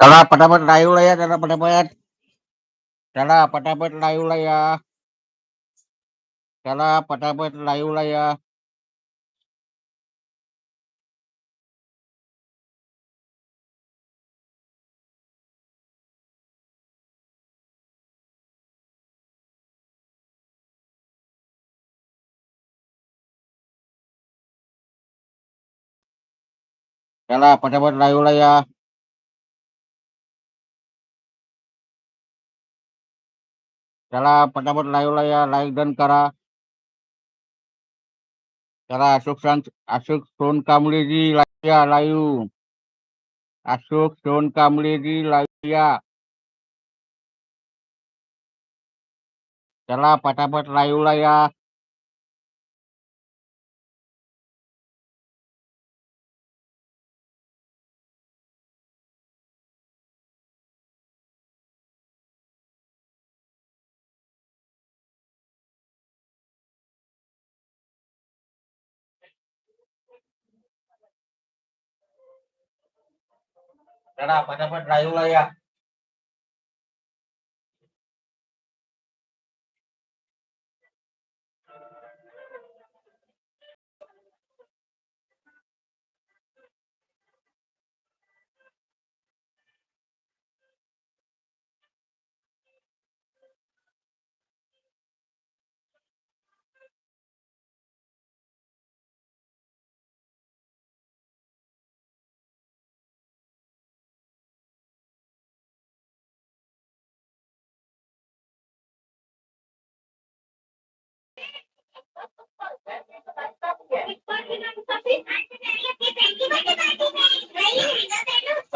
चला पटापट लाईव्हला या चला पटापट चला पटापट लाईव्हला या चला पटापट लाईव्हला या चला पटापट लाईव्हला या. चला पटापट लाईव्हला या. लाईक डन करा. चला अशोक शांत अशोक सोन कांबळेजी लाईव्ह या लाईव्ह अशोक सोन कांबळेजी लाईव्ह या. चला पटापट लाईव्हला या. चला पटापट लाईव्हला या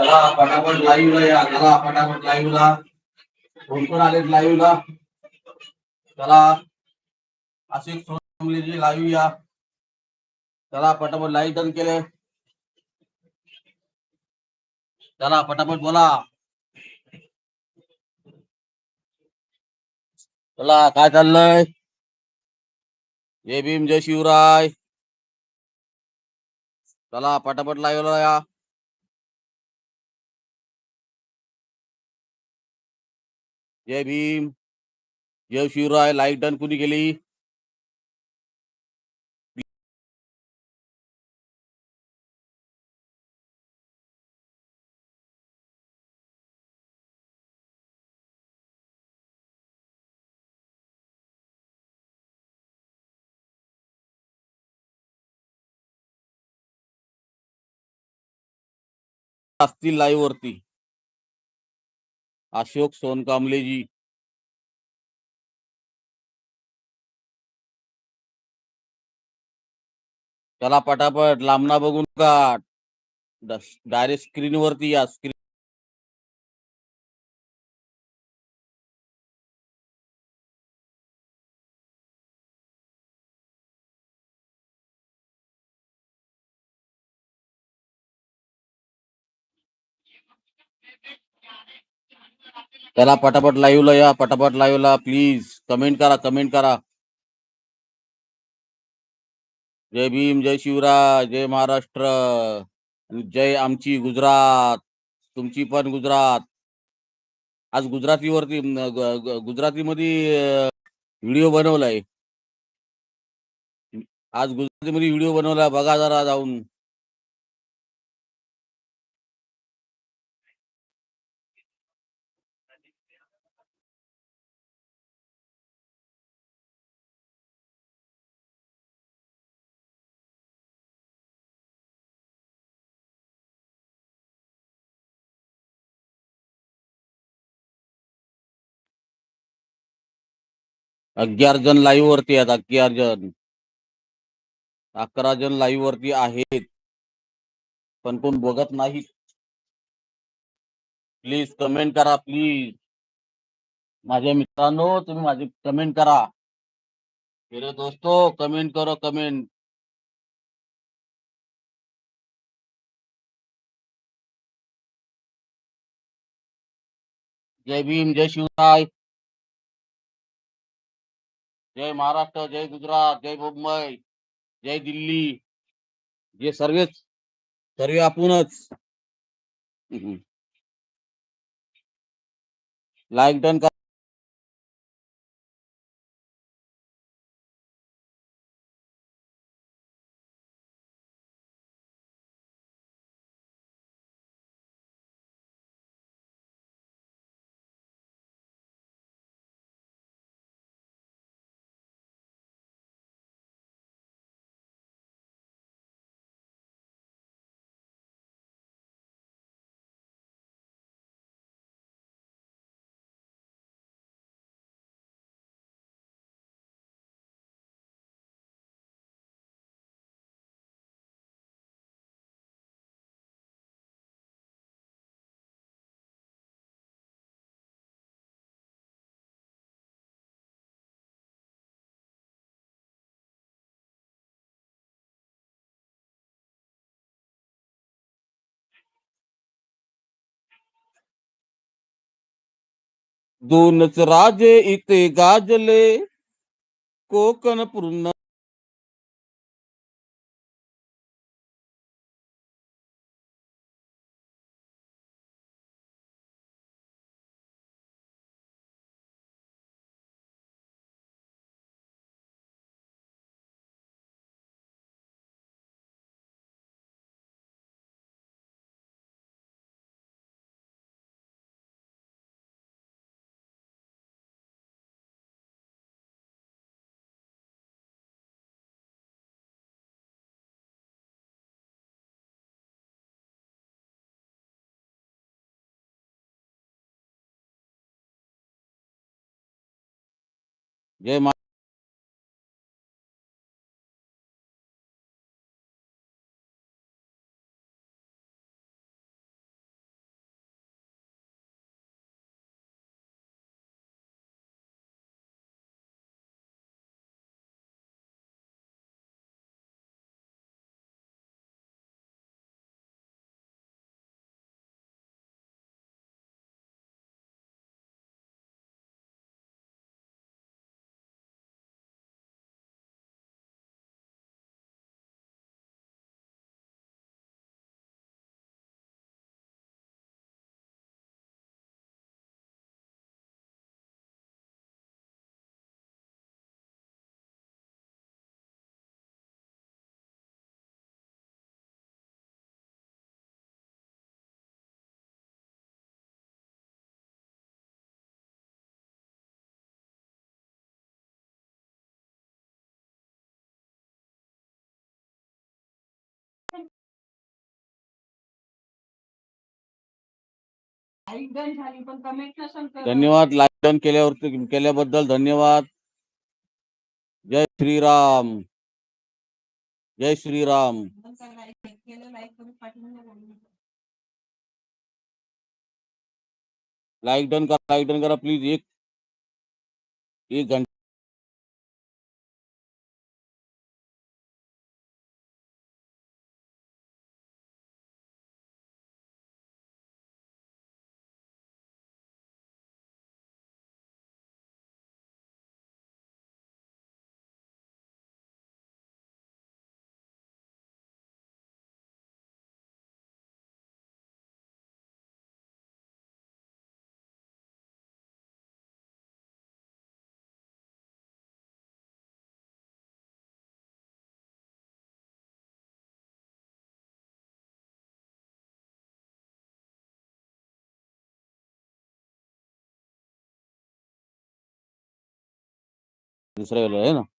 चला पटापट लाईव्हला या चला पटापट लाईव्हला कोण कोण चला या. चला, पटापट लाईव्ह डन केले. चला, पटापट बोला. चला, काय चाललंय? जय भीम, जय शिवराय. चला, पटापट लाईव्हला या. जय भीम। जय शिवराय लाईक डन कुणी केली असतील वरती। अशोक सोनकांबलेजी चला पटापट लांबना बघून का डायरेक्ट स्क्रीन वरती या स्क्रीन चला पटापट लाईव्हला या पटापट लाईव्हला प्लीज कमेंट करा कमेंट करा. जय भीम जय शिवराय जय महाराष्ट्र जय आमची गुजरात. तुमची पण गुजरात. आज गुजरातीवरती गुजरातीमध्ये व्हिडिओ बनवलाय. आज गुजरातीमध्ये व्हिडिओ बनवला बघा जरा जाऊन. अग्यार जण लाईव्ह वरती आहेत. अग्यार जण. अकरा जण लाईव्ह वरती आहेत. पण प्लीज़ कमेंट करा प्लीज़ माझ्या मित्रांनो, तुम्ही कमेंट करा. मेरे दोस्तों कमेंट करो कमेंट जय भीम, जय शिवराय. जय महाराष्ट्र जय गुजरात जय मुंबई जय दिल्ली. जे सर्वच सर्व आपणच. लाईक डन करा. दोनच राजे इथे गाजले कोकण पूर्ण जय मा धन्यवाद लाईक के केल्याबद्दल धन्यवाद. जय जय श्रीराम. राम पाठवून द्या बोलून. लाईक डन करा लाईक डन करा प्लीज़ एक एक घंटा. Israel Loreno.